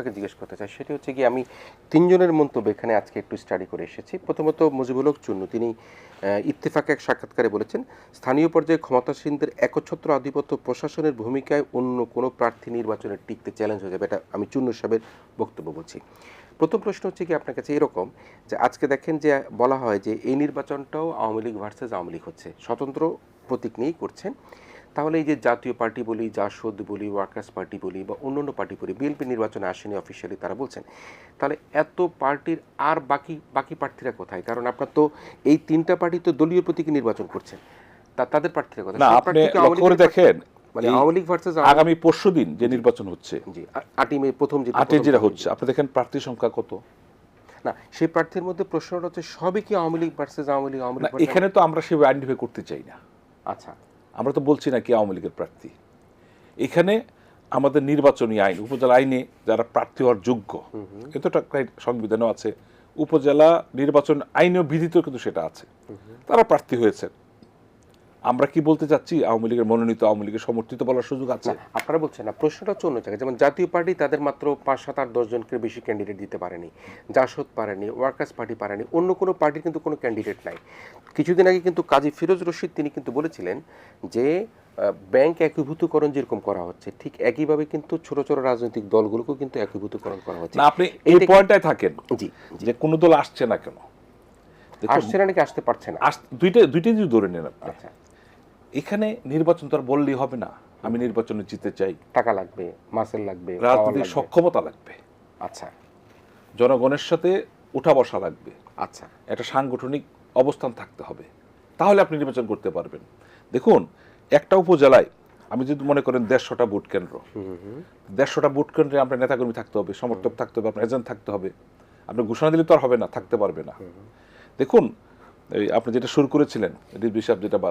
আপনাকে জিজ্ঞেস করতে চাই, সেটি হচ্ছে কি আমি তিনজনের মন্তব্য এখানে আজকে একটু স্টাডি করে এসেছি। প্রথমত মুজিবুল হক চুন্নু, তিনি ইত্তেফাকে এক সাক্ষাৎকারে বলেছেন, স্থানীয় পর্যায়ে ক্ষমতাসীনদের একচ্ছত্র আধিপত্য প্রশাসনের ভূমিকায় অন্য কোনো প্রার্থী নির্বাচনে টিকতে চ্যালেঞ্জ হয়ে যাবে। এটা আমি চুন্নু সাহেবের বক্তব্য বলছি। প্রথম প্রশ্ন হচ্ছে কি আপনার কাছে এরকম যে, আজকে দেখেন যে, বলা হয় যে, এই নির্বাচনটাও আওয়ামী লীগ ভার্সেস আওয়ামী লীগ হচ্ছে। স্বতন্ত্র প্রতীক নিয়েই করছেন। তাহলে এই যে জাতীয় পার্টি বলি জাসদ বলি ওয়ার্কার্স পার্টি বলি বা অন্য অন্য পার্টি বলি বিএনপি নির্বাচনে আসেনি অফিসিয়ালি তারা বলছেন তাহলে এত পার্টির আর বাকি বাকি প্রার্থীরা কোথায়? কারণ আপনার তো এই তিনটা পার্টি তো দলীয় প্রতীকে নির্বাচন করছেন। তা তাদের প্রার্থীরা কোথায়? আপনি করে দেখেন মানে আওয়ামী লীগ ভার্সেস আগামী পরশু দিন যে নির্বাচন হচ্ছে জি আটই মে প্রথম যে আটে যেটা হচ্ছে। আপনি দেখেন প্রার্থী সংখ্যা কত? না সেই প্রার্থীর মধ্যে প্রশ্নটা হচ্ছে সবই কি আওয়ামী লীগ ভার্সেস আওয়ামী লীগ আওয়ামী লীগ এখানে তো আমরা সেভাবে আইডেন্টিফাই করতে চাই না। আচ্ছা। আমরা তো বলছি না কি আওয়ামী লীগের প্রার্থী। এখানে আমাদের নির্বাচনী আইন উপজেলা আইনে যারা প্রার্থী হওয়ার যোগ্য এতটা সংবিধানও আছে। উপজেলা নির্বাচন আইনেও বিধিত কিন্তু সেটা আছে। তারা প্রার্থী হয়েছেন। আমরা কি বলতে চাচ্ছি? আওয়ামী লীগের মনোনীত আওয়ামী লীগের সমর্থিত বলার সুযোগ আছে? আপনারা বলছেন না। প্রশ্নটা হচ্ছে অন্য জায়গায়। যেমন জাতীয় পার্টি তাদের মাত্র পাঁচ সাত আট দশ জনকে বেশি ক্যান্ডিডেট দিতে পারেনি। জাসদ পারেনি ওয়ার্কার্স পার্টি পারেনি অন্য কোনো পার্টির কিন্তু কোনো ক্যান্ডিডেট নাই। কিছুদিন আগে কিন্তু কাজী ফিরোজ রশিদ তিনি কিন্তু বলেছিলেন যে ব্যাংক একীভূতকরণ যেরকম করা হচ্ছে ঠিক একইভাবে কিন্তু ছোট ছোট রাজনৈতিক দলগুলোকেও কিন্তু একীভূতকরণ করা হচ্ছে। আপনি এই পয়েন্টটায় থাকেন জি যে কোনো দল আসছে না কেন? আসছে না নাকি আসতে পারছে না? দুইটা দুইটাই যদি ধরে নেন আপনি। আচ্ছা। এখানে নির্বাচন তো আর বললেই হবে না। আমি নির্বাচনে জিতে চাই। টাকা লাগবে মাসেল লাগবে রাজনৈতিক সক্ষমতা লাগবে। আচ্ছা। জনগণের সাথে উঠা বসা লাগবে। আচ্ছা। একটা সাংগঠনিক অবস্থান থাকতে হবে। তাহলে আপনি নির্বাচন করতে পারবেন। দেখুন একটা উপজেলায় আমি যদি মনে করেন দেড়শোটা ভোট কেন্দ্র দেড়শোটা ভোট কেন্দ্রে আপনার নেতাকর্মী থাকতে হবে সমর্থক থাকতে হবে আপনার এজেন্ট থাকতে হবে। আপনি ঘোষণা দিলে তো আর হবে না থাকতে পারবে না। দেখুন এই আপনি যেটা শুরু করেছিলেন রিজভি সাহেব যেটা বা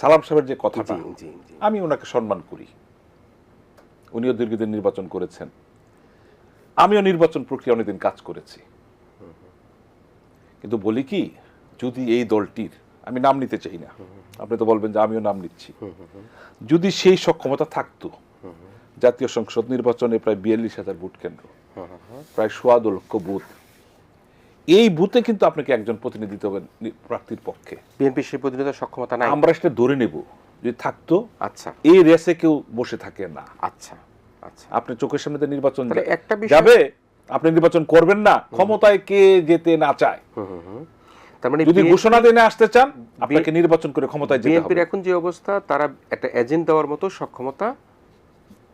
সালাম সাহেবের যে কথাটা আমি ওনাকে সম্মান করি। উনিও দীর্ঘদিন নির্বাচন করেছেন। আমিও নির্বাচন প্রক্রিয়া অনেকদিন কাজ করেছি। কিন্তু বলি কি যদি এই দলটির আমি নাম নিতে চাই না। আপনি তো বলবেন যে আমিও নাম নিচ্ছি। যদি সেই সক্ষমতা থাকতো জাতীয় সংসদ নির্বাচনে প্রায় বিয়াল্লিশ হাজার ভোট কেন্দ্র প্রায় সোয়া দু লক্ষ বুথ এই বুথে কিন্তু আপনাকে একজন প্রতিনিধিত্ব হবে প্রার্থীর পক্ষে। বিএনপি সেই প্রতিনিধিত্ব সক্ষমতা নাই। আমরা সেটা ধরে নেব। যদি থাকতো আচ্ছা। এই রেসে কেউ বসে থাকে না। আচ্ছা আচ্ছা। আপনি চোখের সামনে তো নির্বাচন একটা যাবে আপনি নির্বাচন করবেন না। ক্ষমতায় কে যেতে না চায়। তার মানে যদি ঘোষণা দিনে আসতে চান আপনাকে নির্বাচন করে ক্ষমতায় যেতে বিএনপির হবে। এখন যে অবস্থা তারা একটা এজেন্ট দেওয়ার মতো সক্ষমতা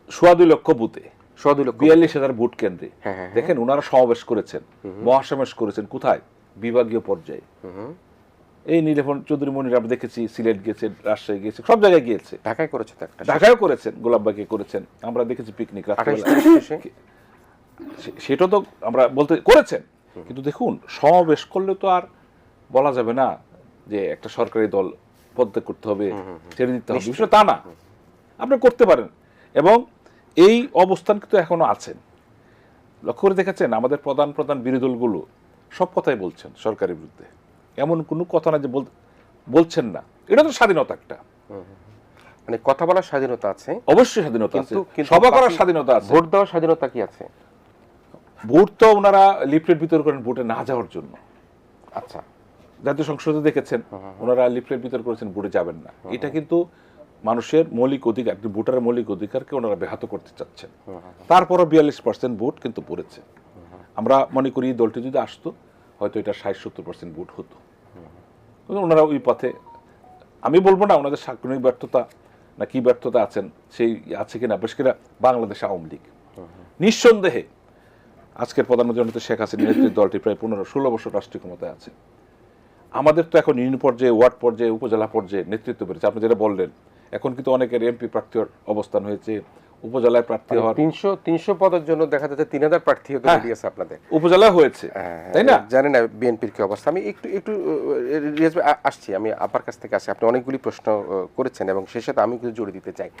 সোয়া দুই লক্ষ বুথে। লক্ষ বিয়াল্লিশ হাজার ভোট কেন্দ্রে। হ্যাঁ, হ্যাঁ, দেখেন ওনারা সমাবেশ করেছেন মহাসমাবেশ করেছেন। কোথায়? বিভাগীয় পর্যায়ে। এই নীলফোন চৌধুরী মনির আমরা দেখেছি সিলেট গিয়েছে রাজশাহী গিয়েছে সব জায়গায় গিয়েছে। ঢাকায় করেছে ঢাকায়ও করেছেন গোলাপবাগে করেছেন। আমরা দেখেছি পিকনিক সেটা তো আমরা বলতে করেছেন। কিন্তু দেখুন সমাবেশ করলে তো আর বলা যাবে না যে একটা সরকারি দল পদত্যাগ করতে হবে ছেড়ে দিতে হবে। বিষয়টা তা না। আপনি করতে পারেন। এবং এই অবস্থান কিন্তু এখনও আছেন। লক্ষ্য করে দেখেছেন আমাদের প্রধান প্রধান বিরোধী দলগুলো সব কথাই বলছেন সরকারের বিরুদ্ধে। এমন কোনো কথা না যে বলছেন না। এটা তো স্বাধীনতা একটা। মানে কথা বলার স্বাধীনতা আছে। অবশ্যই স্বাধীনতা আছে। সভা করার স্বাধীনতা আছে। ভোট দেওয়ার স্বাধীনতা কি আছে? ভোট তো ওনারা লিফলেট বিতরণ করেন ভোটে না যাওয়ার জন্য। আচ্ছা। জাতীয় সংসদে দেখেছেন ওনারা লিফলেট বিতরণ করেছেন ভোটে যাবেন না। এটা কিন্তু মানুষের মৌলিক অধিকার একটি ভোটারের মৌলিক অধিকারকে ওনারা ব্যাহত করতে চাচ্ছেন। তারপরও বিয়াল্লিশ পার্সেন্ট ভোট কিন্তু পড়েছে। আমরা মনে করি এই দলটি যদি আসতো হয়তো এটা ষাট সত্তর পার্সেন্ট ভোট হতো। ওনারা ওই পথে আমি বলব না ওনাদের সাংগঠনিক ব্যর্থতা না কি ব্যর্থতা আছেন সেই আছে কিনা বেশ কিনা বাংলাদেশ আওয়ামী লীগ। নিঃসন্দেহে আজকের প্রধানমন্ত্রী জনতা শেখ হাসিনার নেতৃত্বের দলটি প্রায় পনেরো ষোলো বছর রাষ্ট্রীয় ক্ষমতায় আছে। আমাদের তো এখন ইউনিয়ন পর্যায়ে ওয়ার্ড পর্যায়ে উপজেলা পর্যায়ে নেতৃত্ব পেরেছে আপনি যেটা বললেন এখন কিন্তু অনেকের এমপি প্রার্থীর অবস্থান হয়েছে উপজেলায় প্রার্থী হওয়ার তিনশো তিনশো পদের জন্য দেখা যাচ্ছে তিন হাজার প্রার্থী হতে দিয়েছে আপনাদের। উপজেলা হয়েছে তাই না? জানেন না বিএনপির কি অবস্থা। আমি একটু একটু আসছি। আমি আপার কাছ থেকে আসি আপনি অনেকগুলি প্রশ্ন করেছেন এবং সেই সাথে আমি কিছু জুড়ে দিতে চাই।